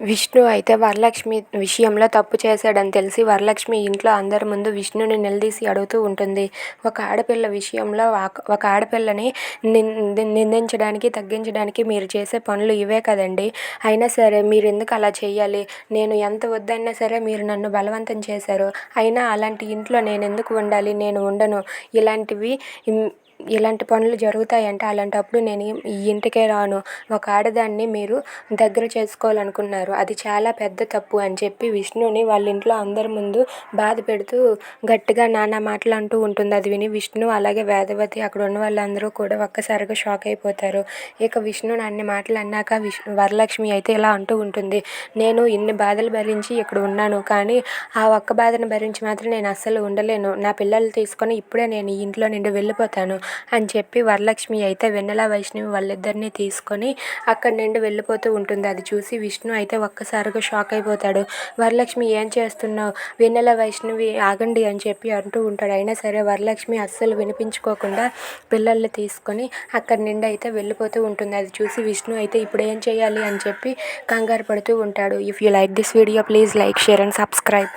విష్ణు అయితే వరలక్ష్మి విషయంలో తప్పు చేశాడని తెలిసి వరలక్ష్మి ఇంట్లో అందరి ముందు విష్ణుని నిలదీసి అడుగుతూ ఉంటుంది. ఒక ఆడపిల్ల విషయంలో ఒక ఆడపిల్లని నిందించడానికి తగ్గించడానికి మీరు చేసే పనులు ఇవే కదండి. అయినా సరే మీరు ఎందుకు అలా చేయాలి నేను ఎంత వద్దన్నా సరే మీరు నన్ను బలవంతం చేశారు. అయినా అలాంటి ఇంట్లో నేను ఎందుకు ఉండాలి? నేను ఉండను. ఇలాంటివి ఇలాంటి పనులు జరుగుతాయంటే అలాంటప్పుడు నేను ఈ ఇంటికే రాను. ఒక ఆడదాన్ని మీరు దగ్గర చేసుకోవాలనుకున్నారు. అది చాలా పెద్ద తప్పు అని చెప్పి విష్ణుని వాళ్ళ ఇంట్లో అందరి ముందు బాధ పెడుతూ గట్టిగా నానా మాటలు అంటూ ఉంటుంది. అది విని విష్ణు అలాగే వేదవతి అక్కడ ఉన్న వాళ్ళందరూ కూడా ఒక్కసారిగా షాక్ అయిపోతారు. ఇక విష్ణుని అన్ని మాటలు అన్నాక విష్ వరలక్ష్మి అయితే ఇలా అంటూ ఉంటుంది. నేను ఇన్ని బాధలు భరించి ఇక్కడ ఉన్నాను కానీ ఆ ఒక్క బాధను భరించి మాత్రం నేను అస్సలు ఉండలేను. నా పిల్లలు తీసుకొని ఇప్పుడే నేను ఈ ఇంట్లో నుండి వెళ్ళిపోతాను. అని చెప్పి వరలక్ష్మి అయితే వెన్నెల వైష్ణవి వాళ్ళిద్దరిని తీసుకొని అక్కడి నుండి వెళ్ళిపోతూ ఉంటుంది. అది చూసి విష్ణు అయితే ఒక్కసారిగా షాక్ అయిపోతాడు. వరలక్ష్మి ఏం చేస్తున్నావు? వెన్నెల వైష్ణవి ఆగండి అని చెప్పి అంటూ ఉంటాడు. అయినా సరే వరలక్ష్మి అస్సలు వినిపించుకోకుండా పిల్లల్ని తీసుకొని అక్కడి నుండి అయితే వెళ్ళిపోతూ ఉంటుంది. అది చూసి విష్ణు అయితే ఇప్పుడు ఏం చేయాలి అని చెప్పి కంగారు పడుతూ ఉంటాడు. If you like this video please like share and subscribe.